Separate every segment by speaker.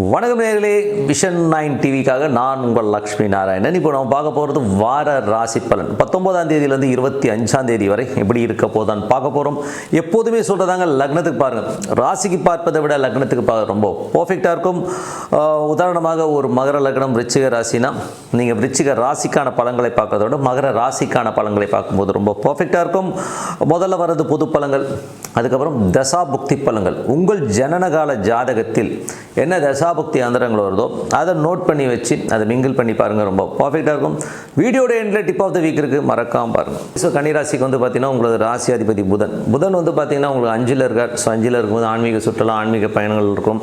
Speaker 1: வணக்கம் நேர்களே vision nine டிவிக்காக நான் உங்கள் லக்ஷ்மி நாராயணன். இப்போ நம்ம பார்க்க போகிறது வார ராசி பலன். பத்தொன்பதாம் தேதியிலேருந்து இருபத்தி அஞ்சாம் தேதி வரை எப்படி இருக்க போதான் பார்க்க போகிறோம் எப்போதுமே சொல்கிறதாங்க லக்னத்துக்கு பாருங்கள் ராசிக்கு பார்ப்பதை விட லக்னத்துக்கு பார்க்க ரொம்ப பர்ஃபெக்டாக இருக்கும். உதாரணமாக ஒரு மகர லக்னம் ரிச்சிக ராசினா நீங்கள் ரிச்சிக ராசிக்கான பலன்களை பார்க்கறத விட மகர ராசிக்கான பலன்களை பார்க்கும்போது ரொம்ப பர்ஃபெக்டாக இருக்கும். முதல்ல வர்றது பொது பழங்கள் அதுக்கப்புறம் தசா புக்தி பழங்கள் உங்கள் ஜனனகால ஜாதகத்தில் என்ன தசாபக்தி அந்தரங்கள் வருதோ அதை நோட் பண்ணி வச்சு அதை மிங்கிள் பண்ணி பாருங்கள் ரொம்ப பர்ஃபெக்டாக இருக்கும். வீடியோட எண்டில் டிப் ஆஃப் த வீக் இருக்குது மறக்காம பாருங்கள் ஸோ கன்னிராசிக்கு வந்து பார்த்தீங்கன்னா உங்களது ராசி அதிபதி புதன். புதன் வந்து பார்த்தீங்கன்னா உங்களுக்கு அஞ்சில் இருக்கார். ஸோ அஞ்சில் இருக்கும்போது ஆன்மீக சுற்றுலா ஆன்மீக பயணங்கள் இருக்கும்.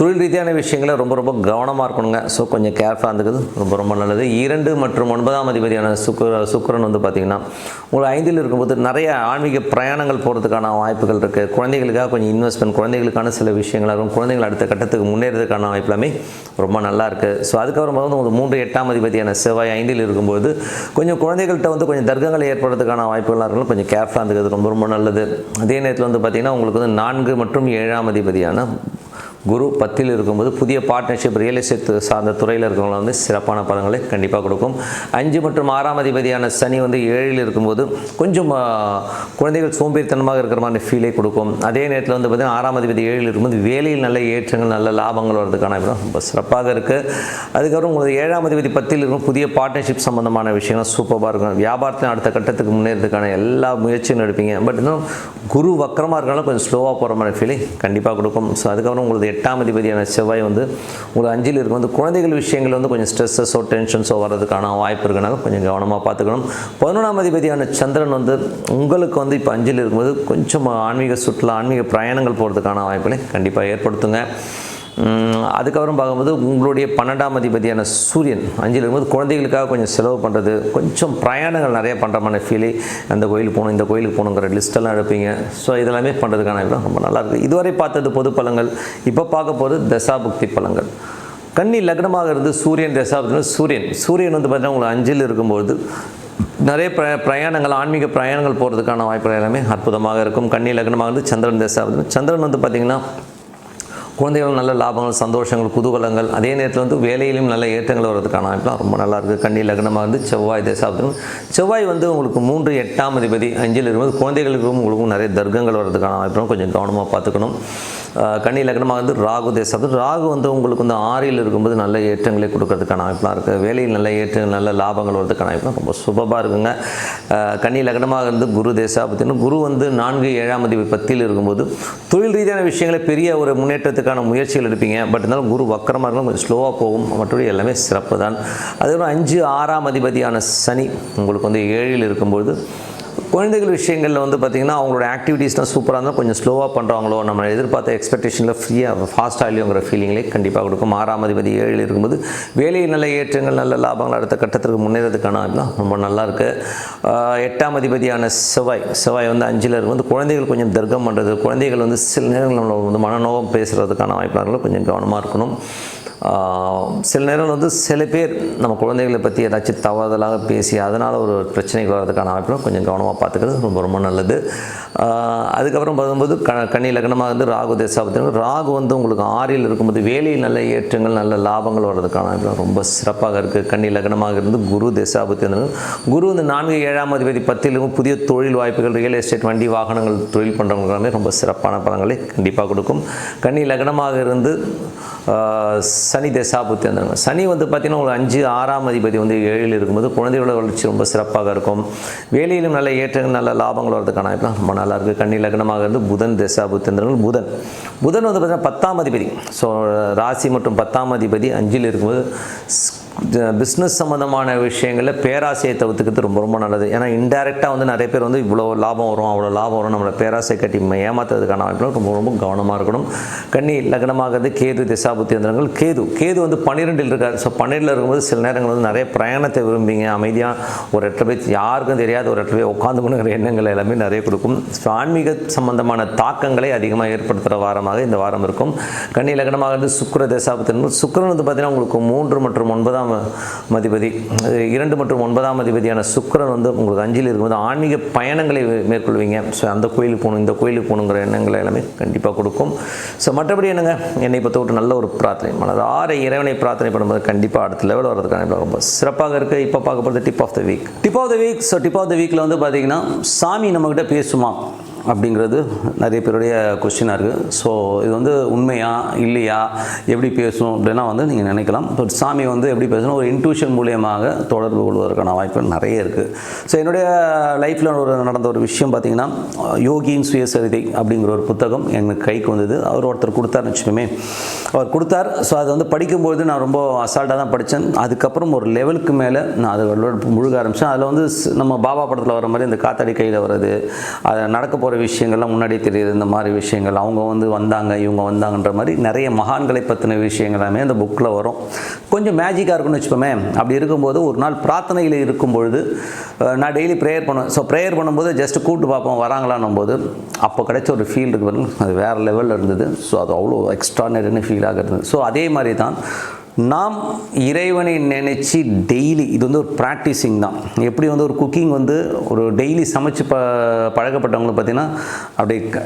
Speaker 1: தொழில் ரீதியான விஷயங்களை ரொம்ப ரொம்ப கவனமாக இருக்கணுங்க. ஸோ கொஞ்சம் கேர்ஃபுல்லாக இருந்துக்குது ரொம்ப ரொம்ப நல்லது. இரண்டு மற்றும் ஒன்பதாம் அதிபதியான சுக்கர சுக்கரன் வந்து பார்த்தீங்கன்னா உங்களுக்கு ஐந்தில் இருக்கும்போது நிறைய ஆன்மீக பிரயாணங்கள் போகிறதுக்கான வாய்ப்புகள் இருக்குது குழந்தைகளுக்காக கொஞ்சம் இன்வெஸ்ட்மெண்ட் குழந்தைகளுக்கான சில விஷயங்களாக இருக்கும். குழந்தைகள் அடுத்த கட்டத்துக்கு முன்னேறதுக்கான வாய்ப்புலாமே ரொம்ப நல்லா இருக்குது ஸோ அதுக்கப்புறம் வந்து உங்களுக்கு மூன்று எட்டாம் அதிபதியான செவ்வாய் ஐந்தில் இருக்கும்போது கொஞ்சம் குழந்தைகள்கிட்ட வந்து கொஞ்சம் தர்க்கங்கள் ஏற்படுறதுக்கான வாய்ப்புகளாக இருக்கும் கொஞ்சம் கேர்ஃபுல்லாக இருந்துக்கிறது ரொம்ப ரொம்ப நல்லது. அதே நேரத்தில் வந்து பார்த்திங்கன்னா உங்களுக்கு வந்து நான்கு மற்றும் ஏழாம் அதிபதியான குரு பத்தில் இருக்கும்போது புதிய பார்ட்னர்ஷிப் ரியல் எஸ்டேட் சார்ந்த துறையில் இருக்கிறவங்களை வந்து சிறப்பான பலன்களை கண்டிப்பாக கொடுக்கும். அஞ்சு மற்றும் ஆறாம் அதிபதியான சனி வந்து ஏழில் இருக்கும்போது கொஞ்சம் குழந்தைகள் சோம்பேறித்தனமாக இருக்கிற மாதிரி ஃபீலை கொடுக்கும். அதே நேரத்தில் வந்து பார்த்திங்கன்னா ஆறாம் அதிபதி ஏழில் இருக்கும்போது வேலையில் நல்ல ஏற்றங்கள் நல்ல லாபங்கள் வர்றதுக்கான ரொம்ப சிறப்பாக இருக்குது அதுக்கப்புறம் உங்களுக்கு ஏழாம் அதிபதி பத்தில் இருக்கும் புதிய பார்ட்னர்ஷிப் சம்மந்தமான விஷயங்கள் சூப்பராக இருக்கும். வியாபாரத்தில் அடுத்த கட்டத்துக்கு முன்னேறதுக்கான எல்லா முயற்சியும் எடுப்பீங்க. பட் இன்னும் குரு வக்கரமாக இருக்கனால கொஞ்சம் ஸ்லோவாக போகிற மாதிரி ஃபீலிங் கண்டிப்பாக கொடுக்கும். ஸோ அதுக்கப்புறம் உங்களுக்கு எட்டாம் அதிபதியான செவ்வாய் வந்து உங்களுக்கு அஞ்சில் இருக்கும் வந்து குழந்தைகள் விஷயங்கள் வந்து கொஞ்சம் ஸ்ட்ரெஸ்ஸஸோ டென்ஷன்ஸோ வர்றதுக்கான வாய்ப்பு இருக்குனால கொஞ்சம் கவனமாக பார்த்துக்கணும். பதினொன்றாம் அதிபதியான சந்திரன் வந்து உங்களுக்கு வந்து இப்போ அஞ்சில் இருக்கும்போது கொஞ்சம் ஆன்மீக சுற்றுலா ஆன்மீக பிரயாணங்கள் போகிறதுக்கான வாய்ப்புகளை கண்டிப்பாக ஏற்படுத்துங்க. அதுக்கப்புறம் பார்க்கும்போது உங்களுடைய பன்னெண்டாம் அதிபதியான சூரியன் அஞ்சில் இருக்கும்போது குழந்தைகளுக்காக கொஞ்சம் செலவு பண்ணுறது கொஞ்சம் பிரயாணங்கள் நிறைய பண்ணுற மாதிரி ஃபீலி அந்த கோயிலுக்கு போகணும் இந்த கோயிலுக்கு போகணுங்கிற லிஸ்ட்டெல்லாம் எடுப்பீங்க. ஸோ இதெல்லாமே பண்ணுறதுக்கான இடம் ரொம்ப நல்லாயிருக்கு இதுவரை பார்த்தது பொது பழங்கள் இப்போ பார்க்க போகிறது தசாபுக்தி பழங்கள் கன்னி லக்னமாக இருந்து சூரியன் தசாபுக்தி சூரியன். சூரியன் வந்து பார்த்தீங்கன்னா உங்களுக்கு அஞ்சில் இருக்கும்போது நிறைய பிர பிரயாணங்கள் ஆன்மீக பிரயாணங்கள் போகிறதுக்கான வாய்ப்புகள் எல்லாமே அற்புதமாக இருக்கும். கன்னி லக்னமாக இருந்து சந்திரன் தசாபக்தி. சந்திரன் வந்து பார்த்திங்கன்னா குழந்தைகள் நல்ல லாபங்கள் சந்தோஷங்கள் குதூகலங்கள் அதே நேரத்தில் வந்து வேலையிலும் நல்ல ஏற்றங்கள் வர்றதுக்கான வாய்ப்புலாம் ரொம்ப நல்லா இருக்குது கன்னி லக்னமாக வந்து செவ்வாய் தசாப்தம் செவ்வாய் வந்து உங்களுக்கு மூன்று எட்டாம் அதிபதி அஞ்சில் இருக்கும்போது குழந்தைகளுக்கும் உங்களுக்கும் நிறைய தர்க்கங்கள் வர்றதுக்கான வாய்ப்புலாம் கொஞ்சம் கவனமாக பார்த்துக்கணும். கன்னி லக்னமாக வந்து ராகு தேசம். ராகு வந்து உங்களுக்கு வந்து ஆறில் இருக்கும்போது நல்ல ஏற்றங்களை கொடுக்கறதுக்கான வாய்ப்புலாம் இருக்குது வேலையில் நல்ல ஏற்றங்கள் நல்ல லாபங்கள் வரதுக்கான வாய்ப்புலாம் ரொம்ப சுபமாக இருக்குங்க. கன்னி லக்னமாக இருந்து குரு தேசாபத்தின்னு குரு வந்து நான்கு ஏழாம் அதிபதி பத்தில் இருக்கும்போது தொழில் ரீதியான விஷயங்களை பெரிய ஒரு முன்னேற்றத்துக்கான முயற்சிகள் எடுப்பீங்க. பட் இருந்தாலும் குரு வக்கரமாக இருந்தாலும் கொஞ்சம் ஸ்லோவாக போகும். மற்றபடி எல்லாமே சிறப்பு தான் அதுக்கப்புறம் அஞ்சு ஆறாம் அதிபதியான சனி உங்களுக்கு வந்து ஏழில் இருக்கும்போது குழந்தைகள் விஷயங்களில் வந்து பார்த்திங்கன்னா அவங்களோட ஆக்டிவிட்டீஸ்லாம் சூப்பராக இருந்தால் கொஞ்சம் ஸ்லோவாக பண்ணுறாங்களோ நம்ம எதிர்பார்த்த எக்ஸ்பெக்டேஷனில் ஃப்ரீயாக ஃபாஸ்ட்டாக இல்லையோங்கிற ஃபீலிங்களே கண்டிப்பாக கொடுக்கும். ஆறாம் அதிபதி ஏழில் இருக்கும்போது வேலையில் நல்ல ஏற்றங்கள் நல்ல லாபங்கள் அடுத்த கட்டத்திற்கு முன்னேறதுக்கான ரொம்ப நல்லாயிருக்கு எட்டாம் அதிபதியான செவ்வாய் செவ்வாய் வந்து அஞ்சில் இருக்கும்போது குழந்தைகள் கொஞ்சம் தர்க்கம் பண்ணுறது குழந்தைகள் வந்து சில நேரங்கள் நம்மளை வந்து மனநோகம் பேசுகிறதுக்கான வாய்ப்புகள் கொஞ்சம் கவனமாக இருக்கணும். சில நேரம் வந்து சில பேர் நம்ம குழந்தைகளை பற்றி ஏதாச்சும் தவறுதலாக பேசி அதனால் ஒரு பிரச்சனைக்கு வர்றதுக்கான வாய்ப்புலாம் கொஞ்சம் கவனமாக பார்த்துக்கிறது ரொம்ப ரொம்ப நல்லது. அதுக்கப்புறம் பார்க்கும்போது க கன்னி லக்னமாக வந்து ராகு தேசாபத்தின ராகு வந்து உங்களுக்கு ஆறில் இருக்கும்போது வேலையில் நல்ல ஏற்றங்கள் நல்ல லாபங்கள் வர்றதுக்கான வாய்ப்புலாம் ரொம்ப சிறப்பாக இருக்குது கன்னி லக்னமாக இருந்து குரு தேசாபத்தி குரு வந்து நான்கு ஏழாம் அதிபதி பத்திலும் புதிய தொழில் வாய்ப்புகள் ரியல் எஸ்டேட் வண்டி வாகனங்கள் தொழில் பண்ணுறவங்க எல்லாமே ரொம்ப சிறப்பான பலங்களை கண்டிப்பாக கொடுக்கும். கன்னி லக்னமாக இருந்து சனி தசாபுத்தி வந்துருங்க. சனி வந்து பார்த்திங்கன்னா உங்களுக்கு அஞ்சு ஆறாம் அதிபதி வந்து ஏழில் இருக்கும்போது குழந்தைகளோட வளர்ச்சி ரொம்ப சிறப்பாக இருக்கும். வேலையிலும் நல்ல ஏற்றங்கள் நல்ல லாபங்கள் வரதுக்கான இப்போ ரொம்ப நல்லா இருக்குது கண்ணி லக்னமாக இருந்து புதன் தசாபுத்தி வந்துருங்க புதன். புதன் வந்து பார்த்திங்கன்னா பத்தாம் அதிபதி. ஸோ ராசி மற்றும் பத்தாம் அதிபதி அஞ்சில் இருக்கும்போது பிஸ்னஸ் சம்மந்தமான விஷயங்களில் பேராசையை தவிர்த்துக்கிறது ரொம்ப ரொம்ப நல்லது. ஏன்னா இன்டெரக்டாக வந்து நிறைய பேர் வந்து இவ்வளோ லாபம் வரும் அவ்வளோ லாபம் வரும் நம்மளை பேராசை கட்டி ஏமாத்துறதுக்கான வாய்ப்புகள் ரொம்ப ரொம்ப கவனமாக இருக்கணும். கன்னி லக்னமாகிறது கேது திசாபுத்தி எந்திரங்கள். கேது கேது வந்து பன்னிரெண்டில் இருக்கார். ஸோ பன்னிரெண்டில் இருக்கும்போது சில நேரங்கள் வந்து நிறைய பிரயாணத்தை விரும்பிங்க அமைதியாக ஒரு இடத்துல போய் யாருக்கும் தெரியாத ஒரு இடத்துல போய் உட்காந்துக்கணுங்கிற எண்ணங்கள் எல்லாமே நிறைய கொடுக்கும். ஸோ ஆன்மீக சம்மந்தமான தாக்கங்களை அதிகமாக ஏற்படுத்துகிற வாரமாக இந்த வாரம் இருக்கும். கன்னி லக்னமாகிறது சுக்கர தசாபத்தி சுக்கரன் வந்து பார்த்தீங்கன்னா உங்களுக்கு மூன்று மற்றும் ஒன்பதாம் ஒன்பதாம் அதிபதி இரண்டு மற்றும் ஒன்பதாம் அதிபதியான சுக்கரன் வந்து உங்களுக்கு அஞ்சில் இருக்கும்போது ஆன்மீக பயணங்களை மேற்கொள்வீங்க. ஸோ அந்த கோயிலுக்கு போகணும் இந்த கோயிலுக்கு போகணுங்கிற எண்ணங்களை எல்லாமே கண்டிப்பாக கொடுக்கும். ஸோ மற்றபடி என்னங்க? என்னை பொறுத்த விட்டு நல்ல ஒரு பிரார்த்தனை. மனதார இறைவனை பிரார்த்தனை பண்ணும்போது கண்டிப்பாக அடுத்த லெவல் வரதுக்கான ரொம்ப சிறப்பாக இருக்குது இப்போ பார்க்க போகிறது tip of the week tip of the week so tip of the வீக்கில் வந்து பார்த்தீங்கன்னா சாமி நம்மக்கிட்ட பேசுமா? அப்படிங்கிறது நிறைய பேருடைய கொஸ்டினாக இருக்குது ஸோ இது வந்து உண்மையா இல்லையா எப்படி பேசணும் அப்படின்னா வந்து நீங்கள் நினைக்கலாம். பட் சாமி வந்து எப்படி பேசணும்? ஒரு இன்ட்யூஷன் மூலியமாக தொடர்பு கொள்வதற்கான வாய்ப்புகள் நிறைய இருக்குது ஸோ என்னுடைய லைஃப்பில் ஒரு நடந்த ஒரு விஷயம் பார்த்தீங்கன்னா யோகியின் சுயசரிதை அப்படிங்கிற ஒரு புத்தகம் எனக்கு கைக்கு வந்தது. அவர் ஒருத்தர் கொடுத்தாருன்னு வச்சுக்கோமே அவர் கொடுத்தார். ஸோ அதை வந்து படிக்கும்போது நான் ரொம்ப அசால்ட்டாக தான் படித்தேன். அதுக்கப்புறம் ஒரு லெவலுக்கு மேலே நான் அதை முழுக ஆரம்பித்தேன். அதில் வந்து நம்ம பாபா படத்தில் வர மாதிரி இந்த காத்தாடி கையில் வர்றது அதை நடக்க போகிற விஷயங்கள்லாம் முன்னாடியே தெரியுது. இந்த மாதிரி விஷயங்கள் அவங்க வந்து வந்தாங்க இவங்க வந்தாங்கன்ற மாதிரி நிறைய மகான்களை பற்றின விஷயங்கள் எல்லாமே அந்த புக்கில் வரும். கொஞ்சம் மேஜிக்காக இருக்கும்னு வச்சுப்போமே அப்படி இருக்கும்போது ஒரு நாள் பிரார்த்தனையில் இருக்கும்பொழுது பொழுது நான் டெய்லி ப்ரேயர் பண்ணுவேன் ஸோ ப்ரேயர் பண்ணும்போது ஜஸ்ட் கூப்பிட்டு பார்ப்போம் வராங்களான்னும் போது அப்போ கிடைச்ச ஒரு ஃபீல் இருக்கு அது வேறு லெவலில் இருந்தது. ஸோ அது அவ்வளோ எக்ஸ்ட்ரானரின்னு ஃபீலாக இருந்தது. ஸோ அதே மாதிரி தான் நாம் இறைவனை நினச்சி டெய்லி இது வந்து ஒரு ப்ராக்டிஸிங் தான். எப்படி வந்து ஒரு குக்கிங் வந்து ஒரு டெய்லி சமைச்சு ப பழகப்பட்டவங்களும் பார்த்தீங்கன்னா அப்படியே க-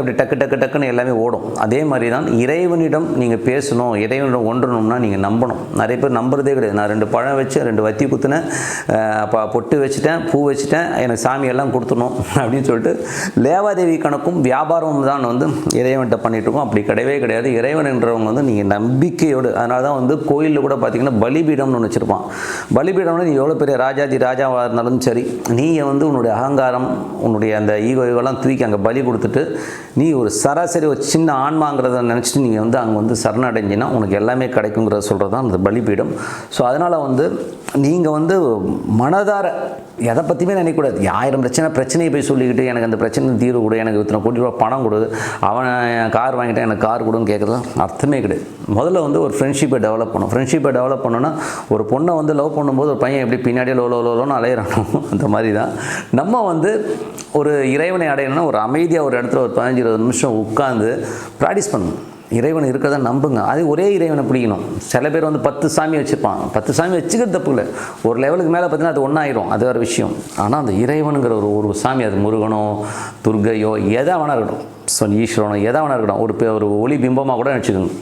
Speaker 1: அப்படி டக்கு டக்கு டக்குன்னு எல்லாமே ஓடும். அதே மாதிரி தான் இறைவனிடம் நீங்கள் பேசணும் இறைவனிடம் ஒன்றணும்னா நீங்கள் நம்பணும். நிறைய பேர் நம்புறதே கிடையாது. நான் ரெண்டு பழம் வச்சு ரெண்டு வத்தி குத்துனேன் ப- பொட்டு வச்சுட்டேன் பூ வச்சுட்டேன் எனக்கு சாமி எல்லாம் கொடுத்துடணும் அப்படின்னு சொல்லிட்டு லேவாதேவி கணக்கும் வியாபாரமும் தான் வந்து இறைவன்கிட்ட பண்ணிட்டு இருக்கோம். அப்படி கிடையவே கிடையாது. இறைவன் என்றவங்க வந்து நீங்கள் நம்பிக்கையோடு அதனால தான் வந்து கோயிலில் கூட பார்த்தீங்கன்னா பலிபீடம்னு ஒன்று வச்சுருப்பான். பலிபீடம்னு நீ எவ்வளோ பெரிய ராஜாதி ராஜாவாக இருந்தாலும் சரி நீங்கள் வந்து உன்னுடைய அகங்காரம் உன்னுடைய அந்த ஈகோ ஈகோலாம் தூக்கி அங்கே பலி கொடுத்துட்டு நீ ஒரு சராசரி ஒரு சின்ன ஆன்மாங்கிறத நினச்சிட்டு நீங்கள் வந்து அங்கே வந்து சரணடைஞ்சினா உனக்கு எல்லாமே கிடைக்குங்கிறத சொல்கிறது தான் அந்த பலிபீடம். ஸோ அதனால் வந்து நீங்கள் வந்து மனதார எதை பற்றியுமே நினைக்கக்கூடாது. ஆயிரம் பிரச்சனை பிரச்சனையை போய் சொல்லிக்கிட்டு எனக்கு அந்த பிரச்சனை தீர்வு கொடு எனக்கு இத்தனை கோடி ரூபா பணம் கொடு அவன் கார் வாங்கிட்டேன் எனக்கு கார் கொடுன்னு கேட்குறது அர்த்தமே கிடையாது. முதல்ல வந்து ஒரு ஃப்ரெண்ட்ஷிப்பை டெவலப் பண்ணணும். ஃப்ரெண்ட்ஷிப்பை டெவலப் பண்ணோன்னா ஒரு பொண்ணை வந்து லவ் பண்ணும்போது ஒரு பையன் எப்படி பின்னாடியே லோ லோ லோன்னு அலையிறானோ அந்த மாதிரி தான். நம்ம வந்து ஒரு இறைவனை அடையணும்னா ஒரு அமைதியாக ஒரு இடத்துல ஒரு பதினஞ்சு இருபது நிமிஷம் உட்காந்து ப்ராக்டிஸ் பண்ணணும். இறைவன் இருக்கிறத நம்புங்க. அது ஒரே இறைவனை பிடிக்கணும். சில பேர் வந்து பத்து சாமி வச்சுருப்பான் பத்து சாமி வச்சுக்கிறது தப்பு இல்லை. ஒரு லெவலுக்கு மேலே பார்த்தீங்கன்னா அது ஒன்றாயிரும் அது வேறு விஷயம். ஆனால் அந்த இறைவனுங்கிற ஒரு ஒரு சாமி அது முருகனோ துர்கையோ எதாக வேணா இருக்கட்டும். ஸோ ஈஸ்வரனோ எதாக வேணா இருக்கட்டும். ஒரு ஒரு ஒளி பிம்பமாக கூட நினச்சிக்கணும்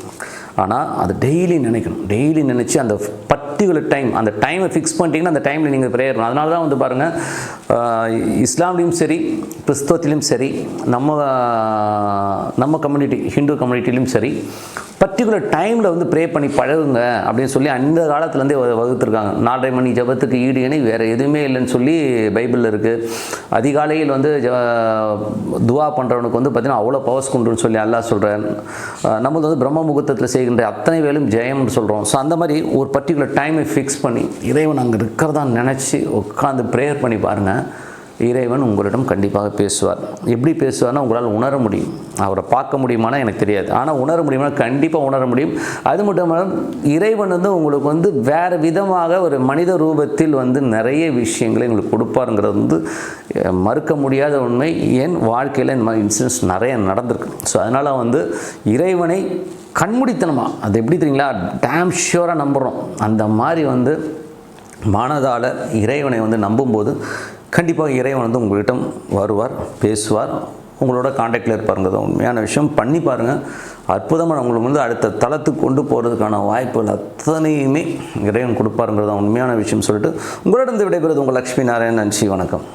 Speaker 1: ஆனால் அது டெய்லி நினைக்கணும். டெய்லி நினச்சி அந்த பர்டிகுலர் டைம் அந்த டைமை ஃபிக்ஸ் பண்ணிட்டீங்கன்னா அந்த டைமில் நீங்கள் ப்ரேயர் பண்ணணும் அதனால தான் வந்து பாருங்கள் இஸ்லாம்லேயும் சரி கிறிஸ்தவத்திலையும் சரி நம்ம நம்ம கம்யூனிட்டி ஹிந்து கம்யூனிட்டிலையும் சரி பர்டிகுலர் டைமில் வந்து ப்ரே பண்ணி பழகுங்க அப்படின்னு சொல்லி அந்த காலத்துலேருந்தே வகுத்துருக்காங்க. நாலரை மணி ஜபத்துக்கு ஈடு இணை வேறு எதுவுமே இல்லைன்னு சொல்லி பைபிளில் இருக்குது அதிகாலையில் வந்து ஜ துவா பண்ணுறவனுக்கு வந்து பார்த்திங்கன்னா அவ்வளோ பவர்ஸ் கொண்டுன்னு சொல்லி நல்லா சொல்கிறேன் நம்மளது வந்து பிரம்ம முகூர்த்தத்தில் செய்கின்ற அத்தனை வேலும் ஜெயம்னு சொல்கிறோம் ஸோ அந்த மாதிரி ஒரு பர்டிகுலர் டைமை ஃபிக்ஸ் பண்ணி இறைவன் அங்கே இருக்கிறதா நினச்சி உட்காந்து ப்ரேயர் பண்ணி பாருங்கள் இறைவன் உங்களிடம் கண்டிப்பாக பேசுவார். எப்படி பேசுவார்னா உங்களால் உணர முடியும். அவரை பார்க்க முடியுமானா எனக்கு தெரியாது. ஆனால் உணர முடியுமா கண்டிப்பாக உணர முடியும். அது மட்டும் இல்லாமல் இறைவன் வந்து உங்களுக்கு வந்து வேறு விதமாக ஒரு மனித ரூபத்தில் வந்து நிறைய விஷயங்களை எங்களுக்கு கொடுப்பாருங்கிறது வந்து மறுக்க முடியாத உண்மை. என் வாழ்க்கையில் இந்த மாதிரி இன்சிடென்ட்ஸ் நிறைய நடந்திருக்கு. ஸோ அதனால் வந்து இறைவனை கண்முடித்தனமாக அது எப்படி தெரியுங்களா? டேம் ஷியூராக நம்புகிறோம் அந்த மாதிரி வந்து மனதால் இறைவனை வந்து நம்பும்போது கண்டிப்பாக இறைவன் வந்து உங்கள்கிட்ட வருவார் பேசுவார். உங்களோட காண்டாக்டில் இருப்பாருங்கிறது உண்மையான விஷயம். பண்ணி பாருங்கள் அற்புதமாக உங்களுக்கு வந்து அடுத்த தளத்துக்கு கொண்டு போகிறதுக்கான வாய்ப்புகள் அத்தனையுமே இறைவன் கொடுப்பாருங்கிறது தான் உண்மையான விஷயம் சொல்லிட்டு உங்களிடம் விடைபெறுவது உங்கள் லக்ஷ்மி நாராயணன். நன்றி வணக்கம்.